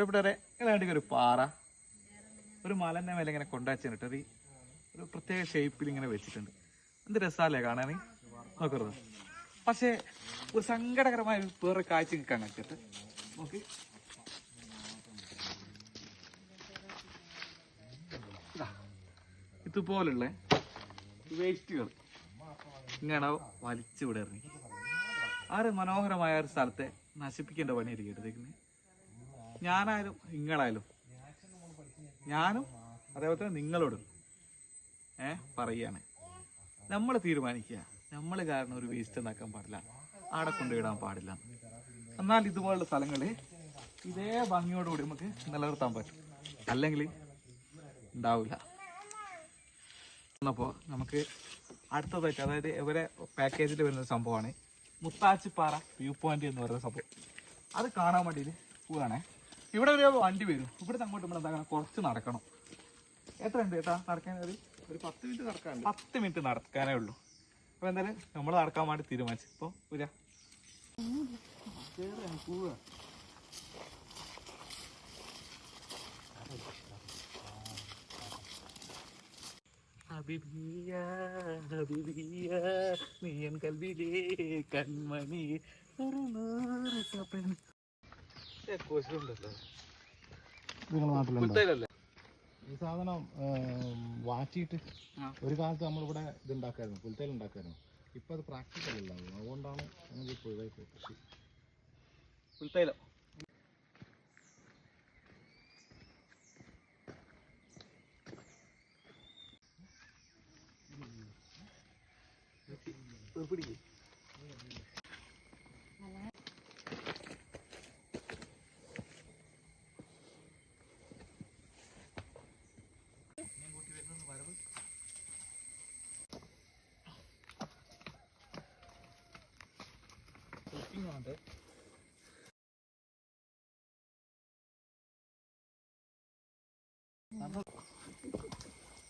പ്രിയപ്പെട്ടവരെ ഇങ്ങനെ ഒരു പാറ ഒരു മലന്റെ മേലെ ഇങ്ങനെ കൊണ്ടാച്ചിട്ട് ഒരു ഒരു പ്രത്യേക ഷേപ്പിൽ ഇങ്ങനെ വെച്ചിട്ടുണ്ട്. എന്ത് രസാലേ കാണാൻ നോക്കരുത്. പക്ഷേ ഒരു സങ്കടകരമായ വേറെ കാഴ്ച നിൽക്കാൻ നോക്കി. നോക്ക് ഇതുപോലുള്ള വേസ്റ്റുകൾ ഇങ്ങനെ വലിച്ചു വിടറി ആ ഒരു മനോഹരമായ ഒരു സ്ഥലത്തെ നശിപ്പിക്കേണ്ട പണിയായിരിക്കും എടുത്തേക്കുന്നത്. ഞാനായാലും നിങ്ങളായാലും. ഞാനും അതേപോലെ തന്നെ നിങ്ങളോടും ഏ പറയാണ് നമ്മൾ തീരുമാനിക്കുക. നമ്മൾ കാരണം ഒരു വേസ്റ്റ് ഉണ്ടാക്കാൻ പാടില്ല. ആടെ കൊണ്ടുവിടാൻ പാടില്ല. എന്നാൽ ഇതുപോലുള്ള സ്ഥലങ്ങളിൽ ഇതേ ഭംഗിയോടുകൂടി നമുക്ക് നിലനിർത്താൻ പറ്റും. അല്ലെങ്കിൽ ഉണ്ടാവില്ല. അപ്പോൾ നമുക്ക് അടുത്തതായിട്ട് അതായത് ഇവരെ പാക്കേജിൽ വരുന്ന സംഭവമാണ് മുത്താച്ചിപ്പാറ വ്യൂ പോയിന്റ് എന്ന് പറയുന്ന സംഭവം. അത് കാണാൻ വേണ്ടിയിട്ട് പോവാണേ. ഇവിടെ ഒരു വണ്ടി വരും. ഇവിടുന്ന് അങ്ങോട്ട് നമ്മൾ എന്താ കുറച്ച് നടക്കണം. എത്ര ഉണ്ട് ചേട്ടാ നടക്കാൻ ഒരു? ഒരു പത്ത് മിനിറ്റ് നടക്കാൻ പത്ത് മിനിറ്റ് നടക്കാനേ ഉള്ളൂ. അപ്പൊ എന്തായാലും നമ്മൾ നടക്കാൻ വേണ്ടി തീരുമാനിച്ചു. ഇപ്പൊ വരാ. പോവാ. ഹബീബിയ ഹബീബിയ നീയൻ കൽവിലേ കൺമണി. ഒരു നൂറ് നിങ്ങളുടെ നാട്ടിലുണ്ടോ ഈ സാധനം വാറ്റിയിട്ട്. ഒരു കാലത്ത് നമ്മളിവിടെ ഇത് ഉണ്ടാക്കായിരുന്നു പുൽത്തേൽ ഉണ്ടാക്കായിരുന്നു ഇപ്പൊ അത് പ്രാക്ടിക്കൽ അല്ല അതുകൊണ്ടാണ് നമുക്ക് ഇതായിട്ട് കൃഷി. പുൽത്തൈലം. പിടിക്ക് വേണ്ടേ തിരിച്ച് വേറെ വഴി ഉണ്ടായിരുന്നോ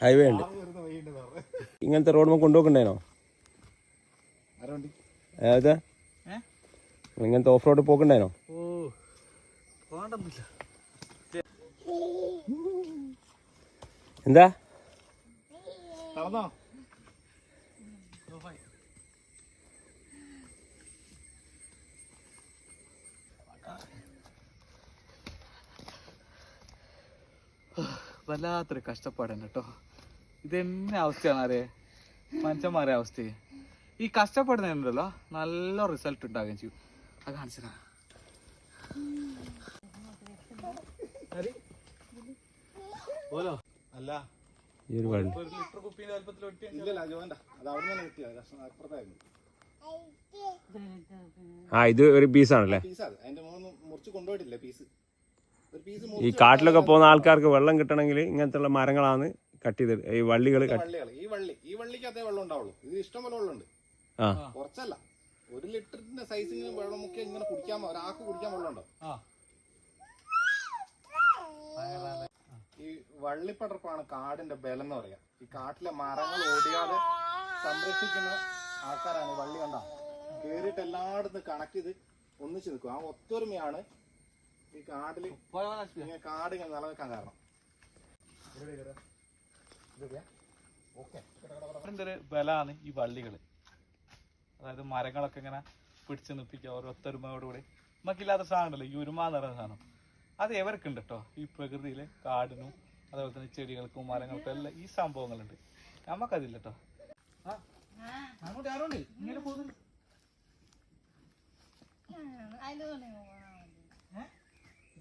ഹൈവേ ഉണ്ട്. ഇങ്ങനത്തെ റോഡ് കൊണ്ടുപോക്കണ്ടേനോ ഏ? ഇങ്ങനത്തെ ഓഫ് റോഡ് പോക്കണ്ടേനോ എന്താ? വല്ലാത്തൊരു കഷ്ടപ്പാടാണ് കേട്ടോ. ഇതെന്നെ അവസ്ഥയാണ് ആരെ? മനുഷ്യന്മാരെ അവസ്ഥ. ഈ കഷ്ടപ്പെടുന്നതിനുണ്ടല്ലോ നല്ല റിസൾട്ട് ഉണ്ടാകുകയും ചെയ്യും. അത് കാണിച്ചതാ ഓലോ? അല്ല. ഈ ഒരു ലിറ്റർ കുപ്പീന്റെ വലുപ്പത്തിൽ ഒട്ടി ഇല്ലല്ല ജോണ്ട. അത് അവിടെ നിന്ന് അപ്പുറത്തായിരുന്നു. ആ ഇത് ഒരു പീസാണല്ലേ പീസ് അത്. അതിന്റെ മൂന്ന് മുറിച്ച് കൊണ്ടുപോയിട്ടില്ല പീസ് ഈ കാട്ടിലൊക്കെ പോകുന്ന ആൾക്കാർക്ക് വെള്ളം കിട്ടണമെങ്കിൽ ഇങ്ങനത്തെ മരങ്ങളാണ് കട്ട് ചെയ്ത് ഈ വള്ളികൾ കട്ട് ഈ വള്ളി ഈ വള്ളിക്ക് അതേ വെള്ളം ഉണ്ടാവുള്ളൂ. ഇത് ഇഷ്ടം പോലെ വെള്ളമുണ്ട്. ആ. കുറച്ചല്ല. ഒരു ലിറ്ററിന്റെ സൈസിന് വെള്ളം മുക്കി ഇങ്ങനെ കുടിക്കാൻ ഒരാൾക്ക് കുടിക്കാൻ വെള്ളം ഈ വള്ളിപ്പടർപ്പാണ് കാടിന്റെ ബലം എന്ന് പറയാ. ഈ കാട്ടിലെ മരങ്ങൾ ഓടിയാതെ സംരക്ഷിക്കുന്ന ആൾക്കാരാണ് ഈ വള്ളി കണ്ട. കേറിയിട്ട് എല്ലായിടത്തും കണക്ട് ചെയ്ത് ഒന്നിച്ചു നിൽക്കും. ആ ഒത്തൊരുമയാണ് ഈ കാടിൽ ഇങ്ങനെ കാട് ഇങ്ങനെ നിലനിൽക്കാൻ കാരണം. ഒരു ബലാണ് ഈ വള്ളികൾ. അതായത് മരങ്ങളൊക്കെ ഇങ്ങനെ പിടിച്ചു നിൽപ്പിക്കുക ഓരോരുത്തരുമയോടുകൂടി നമുക്കില്ലാത്ത സാധനം ഉണ്ടല്ലോ ഈ ഉരുമ എന്ന് പറയുന്ന സാധനം. അത് എവർക്കുണ്ട് കേട്ടോ ഈ പ്രകൃതിയിലെ കാടിനും അതേപോലെ തന്നെ ചെടികൾക്കും മരങ്ങൾക്കും എല്ലാം ഈ സംഭവങ്ങളുണ്ട്. നമുക്കതില്ല കേട്ടോ ആ അങ്ങോട്ട് ആരോണ്ട്? ഇങ്ങനെ പോകുന്നു.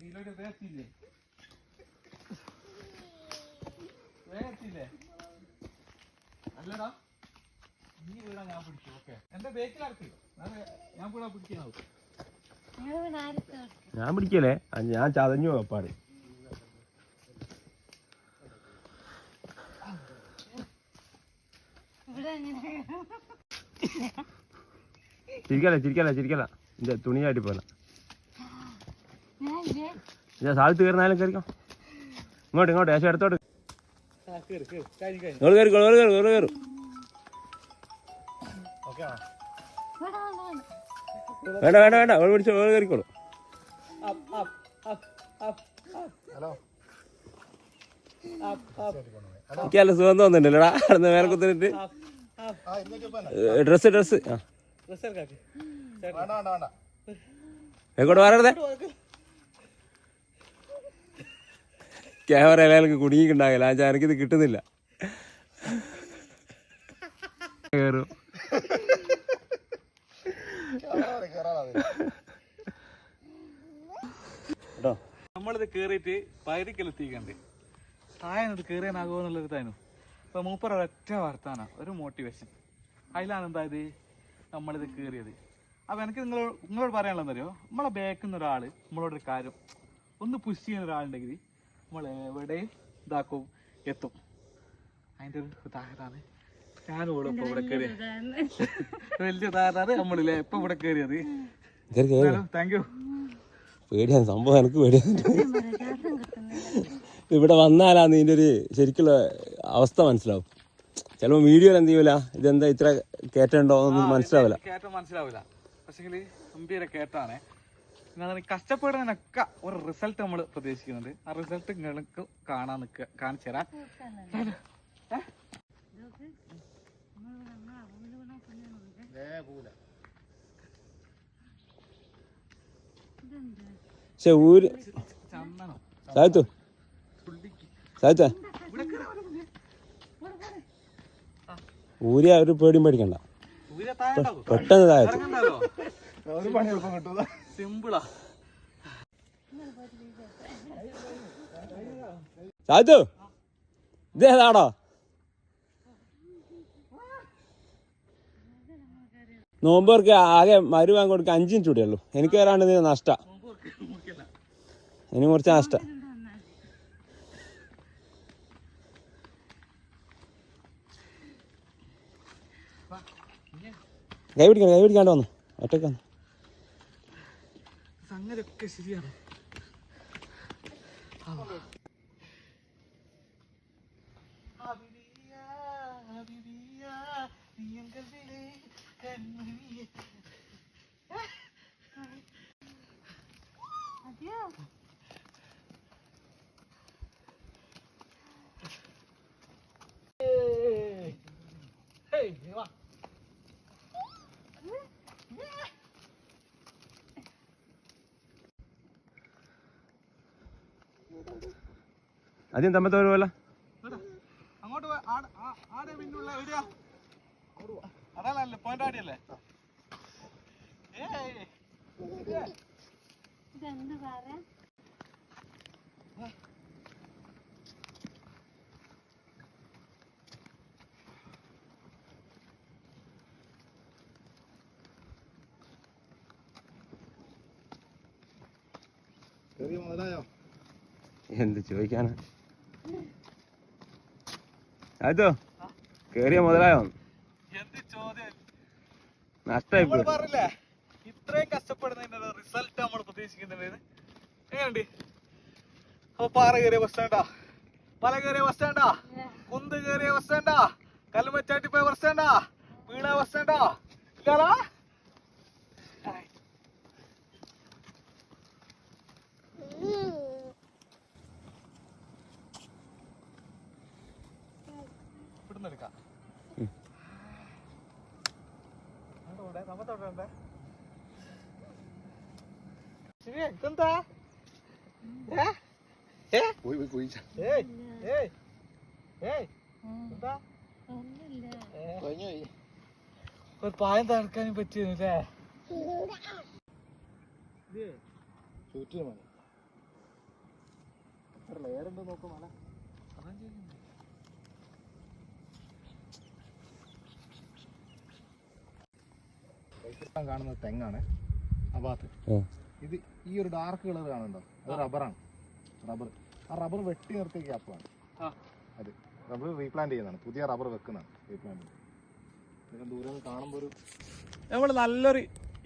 ഇതിലൊരു വേത്തില്ലേ വേത്തില്ലേ അല്ലടാ നീ വീടാ ഞാൻ പിടിച്ചു ഓക്കെ എന്റെ ബേക്കിലാർക്ക് ഞാൻ വീടാ പിടിക്കാനാവും ഞാൻ പിടിക്കല്ലേ ആ, ഞാൻ ചതഞ്ഞു വെപ്പാട് ചിരിക്കല്ല ചിരിക്കല്ല ചിരിക്കല്ല. ഇന്റെ തുണിയായിട്ട് പോലെ സാധത്ത് കയറുന്നാലും കയറിക്കോ. ഇങ്ങോട്ട് ഇങ്ങോട്ട് ഏശം എടുത്തോട്ട് കഴിഞ്ഞു കഴിഞ്ഞു നിങ്ങൾ കയറി വേണ്ട വേണ്ട വേണ്ട. അവൾ പിടിച്ചോ അവൾ കയറിക്കോളൂ. എനിക്ക് നല്ല സുഖം തോന്നുന്നുണ്ടല്ലോടാ. അവിടെ വേറെ ഡ്രസ്സ് ഡ്രസ്സ്. ആ. എങ്ങോട്ട് പറയരുതേ ക്യാമറ എല്ലാവർക്കും കുടുങ്ങിയിട്ടുണ്ടാകില്ല. ആ ചാനക്ക് ഇത് കിട്ടുന്നില്ല. നമ്മളിത് കേറിയിട്ട് പൈരിക്കലെത്തിക്കണ്ട് തായത് കേറിയാനാകുമോ എന്നുള്ളൊരു തായിരുന്നു അപ്പൊ മൂപ്പർ ഒരൊറ്റ വർത്താന ഒരു മോട്ടിവേഷൻ അതിലാണ് എന്തായത് നമ്മളിത് കയറിയത് അപ്പൊ എനിക്ക് നിങ്ങളോട് നിങ്ങളോട് പറയാനുള്ളതെന്നറിയോ നമ്മളെ ബാക്കിൽ നിന്ന് ഒരാൾ നമ്മളോടൊരു കാര്യം ഒന്ന് പുഷ് ചെയ്യുന്ന ഒരാളുണ്ടെങ്കിൽ നമ്മൾ എവിടെയും ഇതാക്കും എത്തും. അതിന്റെ ഒരു ഉദാഹരണമാണ്. ഞാനും ഇവിടെ ഇപ്പൊ ഇവിടെ കയറിയത് വലിയ ഉദാഹരണമാണ് നമ്മളില്ലേ ഇപ്പൊ ഇവിടെ കയറിയത് കയറി കയറി താങ്ക് യു പേടിയാണ് സംഭവം എനിക്ക് പേടിയാണ് ഇവിടെ വന്നാലാ നിന്റെ ഒരു ശരിക്കുള്ള അവസ്ഥ മനസ്സിലാവും. ചിലപ്പോൾ വീഡിയോയിൽ എന്ത് ചെയ്യൂല? ഇതെന്താ ഇത്ര കയറ്റണ്ടോ എന്നൊന്നും മനസ്സിലാവില്ല. കേട്ട മനസ്സിലാവില്ല. പക്ഷെങ്കിൽ ഗംഭീര കഷ്ടപ്പെടുന്നതിനൊക്കെ ഒരു റിസൾട്ട് നമ്മൾ പ്രതീക്ഷിക്കുന്നുണ്ട്. ആ റിസൾട്ട് നിങ്ങൾക്ക് കാണാൻ നിൽക്കുക കാണിച്ചു തരാം. പക്ഷെ ഊര്. ഒരു പേടിയും പേടിക്കണ്ട. പെട്ടെന്ന് താഴെ സിമ്പിളാ. സാഹിത്തു ഇതേതാടോ നോമ്പർക്ക് ആകെ മരുവാൻ കൊടുക്കാൻ അഞ്ച് കൂടിയുള്ളൂ എനിക്ക് വരാണ്ട് നീ നഷ്ട. ഇനി കുറച്ച് നഷ്ട. കൈ പിടിക്കണം കൈ പിടിക്കാണ്ട് വന്നു. ഒറ്റയ്ക്ക് വന്നു. സംഗതിയൊക്കെ ശരിയാണ്. ആദ്യം തമ്മത്തെ വരുമല്ല അങ്ങോട്ട് പോ. ആടെ- പിന്നുള്ള എവിടെയാ അതല്ലേ പോയിന്റ് ആടിയല്ലേ? എന്ത് ചോദിക്കാനാ? അതോ കേറിയ മുതലായോ? എന്ത് ചോദ്യം? നഷ്ടായി പറഞ്ഞില്ലേ ഇത്രയും കഷ്ടപ്പെടുന്നതിന്റെ റിസൾട്ട് നമ്മൾ പ്രതീക്ഷിക്കുന്നുണ്ട് എങ്ങനെയുണ്ട്? അപ്പൊ പാറ കയറിയ ബസ് സ്റ്റാൻഡാ പല കയറിയ ബസ് സ്റ്റാൻഡാ കുന്ത് കയറിയ ബസ് സ്റ്റാൻഡാ കല്ലുമച്ചാട്ടി പോയ ബസ് സ്റ്റാൻഡാ വീണ ബസ് സ്റ്റാൻഡാ ഇല്ലാടാ ഇവിടുന്ന് എടുക്കാം ഉം. അവിടെ നമ്മത്തോടെ ഉണ്ട് ശരിയാ ഇതെന്താ ഏ ഏ? പോയി പോയി പോയി. ഏയ് ഏയ് ഏയ് എന്താ? ഒന്നുമില്ല. കഴിഞ്ഞു ഒരു പായം തണുക്കാനും പറ്റിയല്ലേ ചുറ്റിന് മതി. എത്ര ലെയർ ഉണ്ട് നോക്കും മല കാണുന്നത് തെങ്ങാണ്. ആ ഭാഗത്ത്. ഇത് ഈ ഒരു ഡാർക്ക് കളർ കാണുന്നുണ്ടോ? അത് റബ്ബറാണ് റബ്ബർ ആ റബ്ബർ വെട്ടി നിർത്തിയ ഗ്യാപ്പാണ് ആ. അത് റബ്ബർ റീപ്ലാന്റ് ചെയ്യുന്നതാണ്. പുതിയ റബ്ബർ വെക്കുന്നതാണ് റീപ്ലാന്റ് ദൂരം കാണുമ്പോൾ ഒരു നമ്മൾ നല്ലൊരു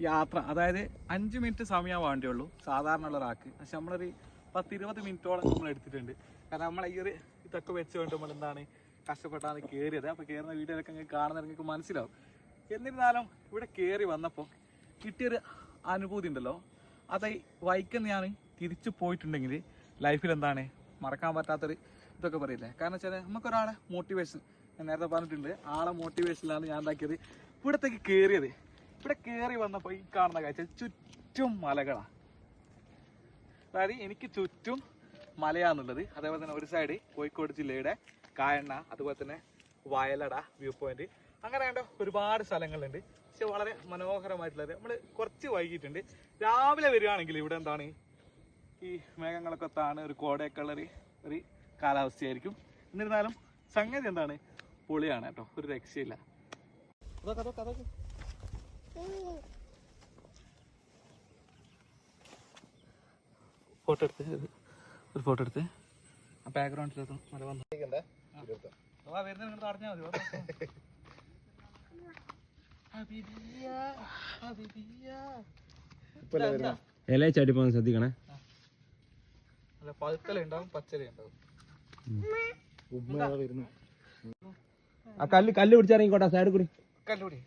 യാത്ര അതായത് അഞ്ച് മിനിറ്റ് സമയം വേണ്ടിയുള്ളൂ സാധാരണ ഉള്ള. ഒരാൾക്ക്. പക്ഷെ നമ്മളൊരു പത്ത് ഇരുപത് മിനിറ്റോളം നമ്മൾ എടുത്തിട്ടുണ്ട്. കാരണം നമ്മൾ ഈ ഒരു ഇതൊക്കെ വെച്ചുകൊണ്ട് നമ്മൾ എന്താണ് കഷ്ടപ്പെട്ടാണ് കയറിയത് അപ്പോൾ കയറുന്ന വീഡിയോയിലൊക്കെ നിങ്ങൾക്ക് കാണുന്ന നിങ്ങൾക്ക് മനസ്സിലാവും. എന്നിരുന്നാലും ഇവിടെ കയറി വന്നപ്പോൾ കിട്ടിയൊരു അനുഭൂതി ഉണ്ടല്ലോ. അത് ഈ വൈക്കുന്ന ഞാൻ തിരിച്ചു പോയിട്ടുണ്ടെങ്കിൽ ലൈഫിൽ എന്താണ് മറക്കാൻ പറ്റാത്തൊരു ഇതൊക്കെ പറയില്ലേ? കാരണം വെച്ചാൽ നമുക്കൊരാളെ മോട്ടിവേഷൻ ഞാൻ നേരത്തെ പറഞ്ഞിട്ടുണ്ട്. ആളെ മോട്ടിവേഷനിലാണ് ഞാൻ ഉണ്ടാക്കിയത് ഇവിടത്തേക്ക് കയറിയത് ഇവിടെ കയറി വന്നപ്പോൾ ഈ കാണുന്ന കാഴ്ച ചുറ്റും മലകളാണ് അതായത് എനിക്ക് ചുറ്റും മലയാന്നുള്ളത്. അതേപോലെ തന്നെ ഒരു സൈഡ് കോഴിക്കോട് ജില്ലയുടെ കായണ്ണ അതുപോലെ തന്നെ വയലട വ്യൂ പോയിന്റ് അങ്ങനെ വേണ്ട ഒരുപാട് സ്ഥലങ്ങളുണ്ട്. പക്ഷെ വളരെ മനോഹരമായിട്ടുള്ളത്. നമ്മൾ കുറച്ച് വൈകിട്ടുണ്ട് രാവിലെ വരികയാണെങ്കിൽ ഇവിടെ എന്താണ്? ഈ മേഘങ്ങളൊക്കെ താണ് ഒരു കോടയൊക്കെയുള്ള ഒരു ഒരു കാലാവസ്ഥയായിരിക്കും. എന്നിരുന്നാലും സംഗതി എന്താണ്? പൊളിയാണ് കേട്ടോ ഒരു രക്ഷയില്ല. അതൊക്കെ അതൊക്കെ അതൊക്കെ. ഫോട്ടോ എടുത്ത് ഒരു- ഫോട്ടോ എടുത്ത്. ആ ബാക്ക്ഗ്രൗണ്ടിൽ മല വന്നു. ഇരിക്കണ്ടേ? ആ. വരുന്ന നിങ്ങൾ തടഞ്ഞാൽ മതി. ഹബീബിയ, ഹബീബിയ. ഇതെന്താ? ഇല ചാടി പോകാൻ ശ്രദ്ധിക്കണേ. അല്ല പഴുത്തല ഉണ്ടാവും പച്ചല ഉണ്ടാവും ആ കല്ല് കല്ല് പിടിച്ചിറങ്ങിക്കോട്ടെ സൈഡ് കൂടി. കല്ല് കൂടി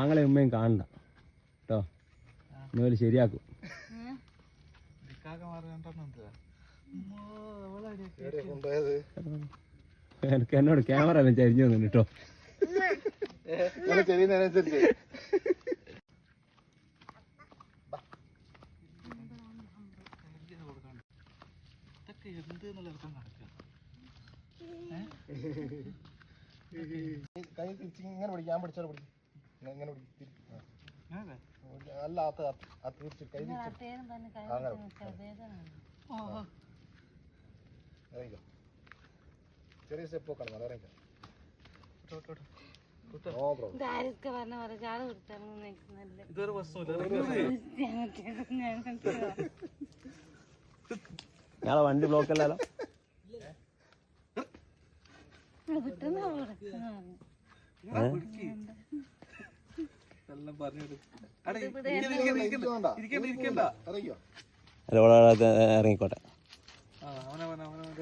ആങ്ങളെ ഉമ്മയും കാണണ്ട. കേട്ടോ ഇന്നോൽ ശരിയാക്കും. എനിക്ക് എന്നോട് ക്യാമറ എല്ലാം ചരിഞ്ഞു വന്നു കേട്ടോ ഇങ്ങനെ ചെയ്യുന്നതിനനുസരിച്ച് കയ്യിൽ കൊടുക്കാണ്ട്. ഇതൊക്കെ എന്ത് എന്നുള്ള അർത്ഥം നടക്കുക. കൈ തിരിച്ച് ഇങ്ങനെ പിടിക്കും. ഞാൻ പിടിച്ചാൽ പിടിക്കും. ഇങ്ങനെ- പിടിക്കും? അല്ല അത് തിരിച്ച് കൈ തിരിച്ച്. അങ്ങനെ. ചെറിയ സ്റ്റെപ്പ് നോക്കണം വളരെ ഇതൊരു പ്രശ്നമില്ല ഞങ്ങളെ വണ്ടി ബ്ലോക്ക് അല്ലല്ലോ. ഇറങ്ങിക്കോട്ടെ. എല്ലാം പറഞ്ഞു അടേ ഇരിക്കണ്ട ഇരിക്കണ്ട ഇരിക്കണ്ട ഇരിക്കണ്ട ഇറങ്ങിക്കോ അല്ല ഓളെ ഇറങ്ങിക്കോട്ടെ ആ അവനവൻ അവനവൻ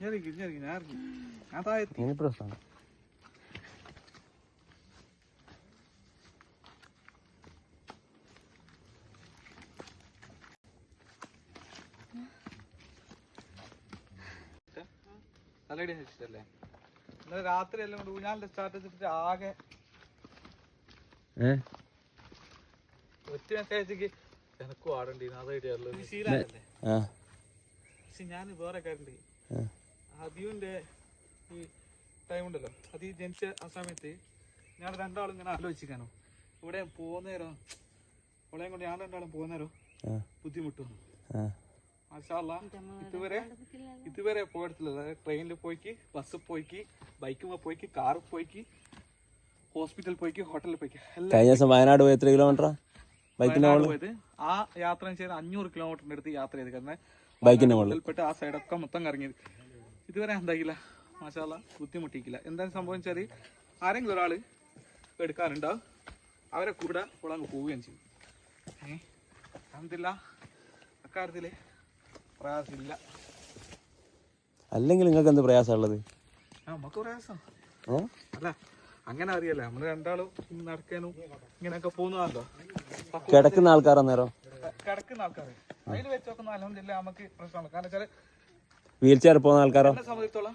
ഞാൻ ഇരിക്കും, ഞാൻ ഇരിക്കും, ഞാൻ ഇറങ്ങി. ഞാൻ താഴെ എത്തി. ഇനി പ്രശ്നമാണ് തലയടി വെച്ചിട്ടല്ലേ ഇന്നലെ രാത്രി എല്ലാം കൂടി ഊഞ്ഞാലിന്റെ സ്റ്റാർട്ട് ചെയ്തിട്ട് ആകെ ഒറ്റ മെസ്സേജ് എനക്കും ആടണ്ടിന്ന് അത് ഐഡിയ ശീലല്ലേ പക്ഷെ ഞാൻ വേറെ കാര്യണ്ട് ആ. ഈ ടൈം ഉണ്ടല്ലോ അത് ഈ ജനിച്ച ആ സമയത്ത് ഞാൻ രണ്ടാളും ഇങ്ങനെ ആലോചിക്കാനോ ഇവിടെ പോകുന്നേരം അവളെയും കൊണ്ട് ഞാൻ രണ്ടാളും പോകുന്നേരം ആ. മാഷാല്ല ഇതുവരെ ഇതുവരെ പോയിട്ടില്ല. ട്രെയിനിൽ പോയിക്ക് ബസ് പോയിക്ക് ബൈക്കുമ്പോൾ പോയിക്ക് കാർ പോയിക്ക് ഹോസ്പിറ്റലിൽ പോയിക്ക് ഹോട്ടലിൽ പോയിക്ക്. കഴിഞ്ഞ ദിവസം വയനാട് പോയി എത്ര കിലോമീറ്റർ മുകളിൽ പോയത്. ആ യാത്ര ചെയ്ത് അഞ്ഞൂറ് കിലോമീറ്ററിന്റെ അടുത്ത് യാത്ര ചെയ്ത് കാരണം ബൈക്കിന്റെ മുകളിൽ ഉൾപ്പെട്ട് ആ സൈഡൊക്കെ മൊത്തം കറങ്ങിയത്. ഇതുവരെ എന്താക്കില്ല മാഷാല്ല ബുദ്ധിമുട്ടിക്കില്ല എന്താണ് സംഭവം വെച്ചാൽ ആരെങ്കിലും ഒരാൾ എടുക്കാറുണ്ടാവും അവരെ കൂടെ ഉളങ്ങ് പോവുകയും ചെയ്യും. ഏഹ് അഹമ്മദില്ല അക്കാര്യത്തിൽ പ്രയാസമില്ല. അല്ലെങ്കിൽ നിങ്ങൾക്ക് എന്ത് പ്രയാസമുള്ളത്? നമുക്ക് പ്രയാസം. അല്ല അങ്ങനെ അറിയല്ലേ. നമ്മൾ രണ്ടാളും നടക്കാനും ഇങ്ങനെയൊക്കെ പോകുന്നതാണല്ലോ. കിടക്കുന്ന ആൾക്കാർ അന്നേരം? കിടക്കുന്ന ആൾക്കാർ അതിൽ വെച്ച് നോക്കുന്ന അലഹമില്ല നമുക്ക് പ്രശ്നമാണ് കാരണം വെച്ചാൽ വീൽ ചെയർ പോകുന്ന ആൾക്കാരോ? സംബന്ധിച്ചോളം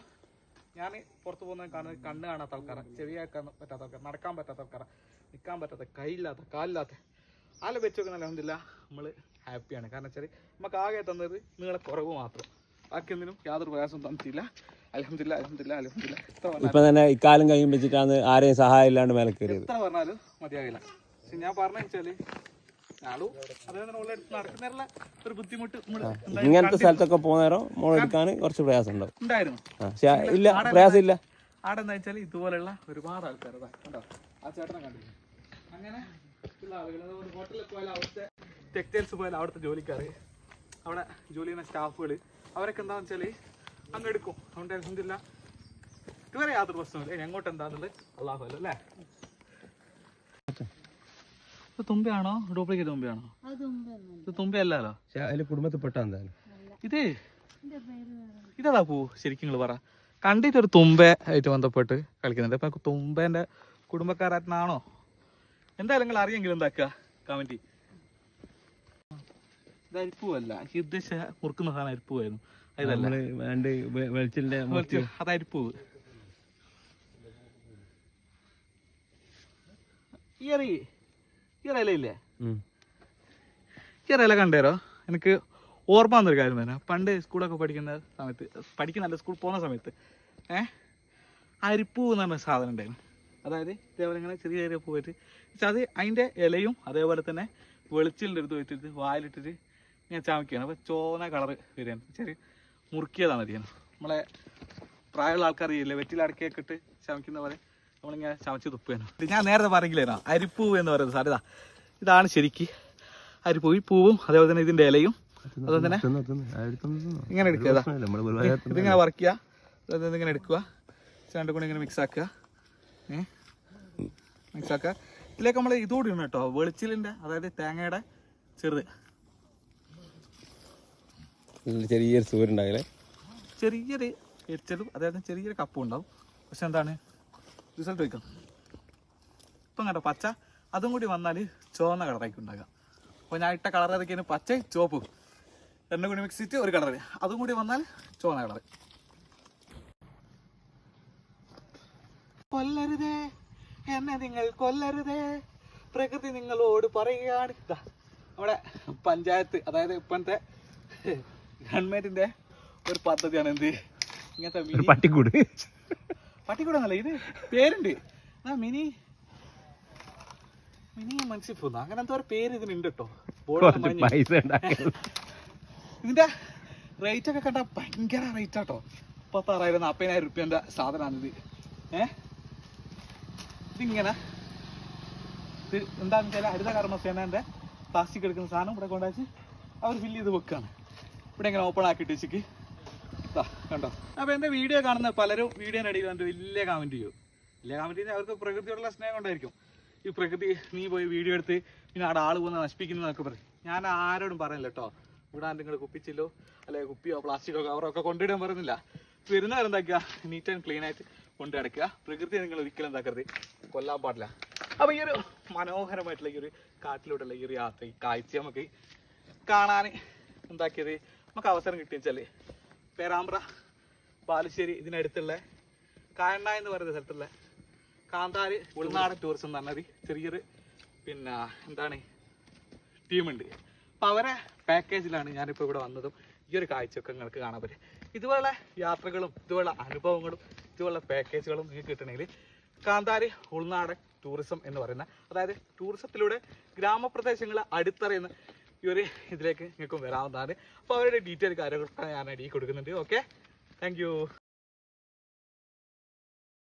ഞാൻ പുറത്ത് പോകുന്ന കാണുന്നത് കണ്ണ് കാണാത്ത ആൾക്കാരാണ് ചെവിയാക്കാൻ പറ്റാത്ത ആൾക്കാർ നടക്കാൻ പറ്റാത്ത ആൾക്കാരാണ് നിൽക്കാൻ പറ്റാത്ത കൈയില്ലാത്ത കാലില്ലാത്ത ആലെ വെച്ച് നോക്കുന്ന അലഹമില്ല നമ്മൾ ഹാപ്പിയാണ് കാരണം വെച്ചാൽ നമുക്ക് ആകെ തന്നത് നിങ്ങളെ കുറവ് മാത്രം. ബാക്കി ബാക്കിയൊന്നിനും യാതൊരു പ്രയാസവും തന്നിട്ടില്ല. അലഹമില്ല അലഹമില്ല അലഹമില്ല ഇപ്പൊ തന്നെ ഇക്കാലം കഴിയുമ്പോഴാണ് ആരെയും സഹായം ഇല്ലാണ്ട് മേലെ കയറിയത് എത്ര പറഞ്ഞാലും മതിയാകില്ല പക്ഷെ ഞാൻ പറഞ്ഞ വെച്ചാൽ ഇങ്ങനത്തെ സ്ഥലത്തൊക്കെ പോകുന്നേരം മോൾ എടുക്കാൻ കുറച്ച് പ്രയാസം ഉണ്ടാവും. ഇല്ല പ്രയാസം ഇല്ല. ആടെ എന്താ വെച്ചാൽ ഇതുപോലെയുള്ള ഒരുപാട് ആൾക്കാർ കണ്ടോ? ആ ചേട്ടനെ കണ്ടില്ലേ അങ്ങനെ ടെക്സ്റ്റൈൽസ് പോയാൽ അവിടുത്തെ ജോലിക്കാർ അവിടെ ജോലി ചെയ്യുന്ന സ്റ്റാഫുകൾ അവരൊക്കെ എന്താണെന്ന് വെച്ചാൽ അങ്ങ് എടുക്കും അതുകൊണ്ട് എന്തില്ല ഇതുവരെ യാതൊരു പ്രശ്നമില്ല ഇനി അങ്ങോട്ട് എന്താന്നുള്ളത് അള്ളാഹു അല്ലേ ഇത് തുമ്പയാണോ ഡ്യൂപ്ലിക്കേറ്റ് തുമ്പയാണോ അതിൽ കുടുംബത്തിൽ പെട്ടാ ഇത് ഇതാ പോ ശരിക്കും നിങ്ങൾ പറ കണ്ടിട്ട് തുമ്പ ആയിട്ട് ബന്ധപ്പെട്ട് കളിക്കുന്നുണ്ട് അപ്പൊ തുമ്പേന്റെ കുടുംബക്കാരനാണോ എന്തായാലും നിങ്ങൾ അറിയെങ്കിലും എന്താക്കുക? കമന്റ് ഇത് അരിപ്പൂവല്ല. ഉദ്ദേശിച്ച മുറുക്കുന്ന സാധനം അരിപ്പൂവായിരുന്നു. അതല്ല നമ്മൾ വേണ്ട വെളിച്ചിന്റെ അത് അരിപ്പൂവ്. ഈ ഇല ഈ ഇല ഇല്ലേ ഈ ഇല കണ്ടേരോ എനിക്ക് ഓർമ്മ വന്നൊരു കാര്യം തന്നെ. പണ്ട് സ്കൂളൊക്കെ പഠിക്കുന്ന സമയത്ത് പഠിക്കുന്നല്ല സ്കൂൾ പോകുന്ന സമയത്ത് ഏഹ് അരിപ്പൂ എന്ന് പറഞ്ഞ സാധനം ഉണ്ടായിരുന്നു. അതായത് ഇതേപോലെ ഇങ്ങനെ ചെറിയ ചെറിയ പൂവായിട്ട്. പക്ഷെ അത് അതിന്റെ ഇലയും അതേപോലെ തന്നെ വെളിച്ചിലിന്റെ അടുത്ത് വെച്ചിട്ട് വായിലിട്ടിട്ട് ഇങ്ങനെ ചാമിക്കുകയാണ്. അപ്പോൾ ചോന കളർ വരികയാണ്. ചെറിയ മുറുക്കിയതാണ് അധികം. നമ്മളെ പ്രായമുള്ള ആൾക്കാർ അറിയില്ലേ വെറ്റിൽ അടക്കിയൊക്കെ ഇട്ട് ചമക്കുന്ന പോലെ നമ്മളിങ്ങനെ ചമച്ച് തുപ്പുകയാണ്. ഞാൻ നേരത്തെ പറഞ്ഞില്ലേനോ അരിപ്പൂവ് എന്ന് പറയുന്നത് സാർ ഇതാ. ഇതാണ് ശരിക്ക് അരിപ്പൂ ഈ പൂവും അതേപോലെ തന്നെ ഇതിന്റെ ഇലയും അതുപോലെ തന്നെ. ഇങ്ങനെ എടുക്കുക ഇതിങ്ങനെ വറക്കുക ഇതിങ്ങനെ എടുക്കുക. രണ്ടും കൂടി ഇങ്ങനെ മിക്സ് ആക്കുക. ഏ? മിക്സ് ആക്കുക ഇതിലേക്ക് നമ്മൾ ഇതുകൂടി ഇടണം കേട്ടോ. വെളിച്ചിലിന്റെ അതായത് തേങ്ങയുടെ ചെറുത്. ചെറിയൊരു സൂര്യ ഉണ്ടാകലേ ചെറിയൊരു എരിച്ചതും അതായത് ചെറിയൊരു കപ്പും ഉണ്ടാവും. പക്ഷെ എന്താണ്? റിസൾട്ട് വയ്ക്കാം ഇപ്പം കേട്ടോ പച്ച. അതും കൂടി വന്നാൽ ചുവന്ന കളറായിരിക്കും ഉണ്ടാക്കുക അപ്പോൾ ഞാൻ ഇട്ട കളർ ഏതൊക്കെയാണ്? പച്ച ചുവപ്പ്. രണ്ടും കൂടി മിക്സ് ചെയ്തിട്ട് ഒരു കളർ അതും കൂടി വന്നാൽ ചുവന്ന കളർ കൊല്ലരുതേ. എന്നെ നിങ്ങൾ കൊല്ലരുതേ. പ്രകൃതി നിങ്ങളോട് പറയുകയാണ്. ഇതാ നമ്മുടെ പഞ്ചായത്ത് അതായത് ഇപ്പോഴത്തെ ഗവൺമെന്റിന്റെ ഒരു പദ്ധതിയാണ് എന്ത്? ഇങ്ങനത്തെ പട്ടിക്കൂട് പട്ടിക്കൂട്. എന്നല്ല ഇത് പേരുണ്ട്. ആ മിനി മിനി മൻസിഫുന്ന അങ്ങനെ എന്തോ പേര് ഇതിനുണ്ട് കേട്ടോ ഇതിന്റെ റേറ്റ് ഒക്കെ കണ്ട ഭയങ്കര റേറ്റ് ആട്ടോ മുപ്പത്താറായിരം നാൽപ്പതിനായിരം റുപ്യന്റെ സാധനമാണിത് ഏ? ഇതിങ്ങനെ ഇത് എന്താണെന്ന് വെച്ചാൽ ഹരിത കർമ്മസേനന്റെ പ്ലാസ്റ്റിക് എടുക്കുന്ന സാധനം ഇവിടെ കൊണ്ടാച്ച് അവർ ഫില്ല് ചെയ്ത് വെക്കുകയാണ്. ഇവിടെ ഇങ്ങനെ ഓപ്പൺ ആക്കിയിട്ട് വെച്ചിക്ക്. കണ്ടോ? അപ്പോൾ എന്റെ വീഡിയോ കാണുന്ന പലരും വീഡിയോന്റെ അടിയിൽ എന്റെ വലിയ കമന്റ് ചെയ്യും. വലിയ കമന്റ് ചെയ്താൽ അവർക്ക് പ്രകൃതിയോടുള്ള സ്നേഹം ഉണ്ടായിരിക്കും ഈ പ്രകൃതി നീ പോയി വീഡിയോ എടുത്ത് പിന്നെ അവിടെ ആൾ പോകുന്ന നശിപ്പിക്കുന്നതൊക്കെ പറയും. ഞാൻ ആരോടും പറയുന്നില്ല കേട്ടോ. ഇവിടെ നിങ്ങൾ കുപ്പിച്ചില്ലോ അല്ലെങ്കിൽ കുപ്പിയോ പ്ലാസ്റ്റിക്കോ കവറോ ഒക്കെ കൊണ്ടിടാൻ പറയുന്നില്ല. വരുന്നവരെന്താക്കുക നീറ്റ് ആൻഡ് ക്ലീൻ ആയിട്ട് കൊണ്ടു നടക്കുക പ്രകൃതിയെ നിങ്ങൾ ഒരിക്കലും എന്താക്കരുത് കൊല്ലാൻ പാടില്ല. അപ്പൊ ഈ ഒരു മനോഹരമായിട്ടുള്ള ഈ ഒരു കാട്ടിലൂടെയുള്ള ഈ ഒരു യാത്ര ഈ കാഴ്ച നമുക്ക് കാണാൻ എന്താക്കിയത് നമുക്ക് അവസരം കിട്ടിയെന്ന് വെച്ചാൽ പേരാമ്പ്ര ബാലുശ്ശേരി ഇതിനടുത്തുള്ള കായണ്ണ എന്ന് പറയുന്ന സ്ഥലത്തുള്ള കാന്താരി ഉൾനാടൻ ടൂറിസം എന്ന് പറഞ്ഞൊരു ചെറിയൊരു പിന്നെ എന്താണ് ടീമുണ്ട്. അപ്പോൾ അവരെ പാക്കേജിലാണ് ഞാനിപ്പോൾ ഇവിടെ വന്നതും ഈ ഒരു കാഴ്ചയൊക്കെ നിങ്ങൾക്ക് കാണാൻ പറ്റും. ഇതുപോലെ യാത്രകളും ഇതുപോലെ അനുഭവങ്ങളും ഇതുപോലുള്ള പാക്കേജുകളും നിങ്ങൾക്ക് കിട്ടണമെങ്കിൽ കാന്താരി ഉൾനാടൻ ടൂറിസം എന്ന് പറയുന്ന അതായത് ടൂറിസത്തിലൂടെ ഗ്രാമപ്രദേശങ്ങളെ അടുത്തറിയുന്ന ഈ ഒരു ഇതിലേക്ക് നിങ്ങൾക്ക് വരാവുന്നതാണ്. അപ്പോൾ അവരുടെ ഡീറ്റെയിൽ കാര്യങ്ങളൊക്കെ ഞാൻ അടിയിൽ കൊടുക്കുന്നുണ്ട് ഓക്കെ താങ്ക്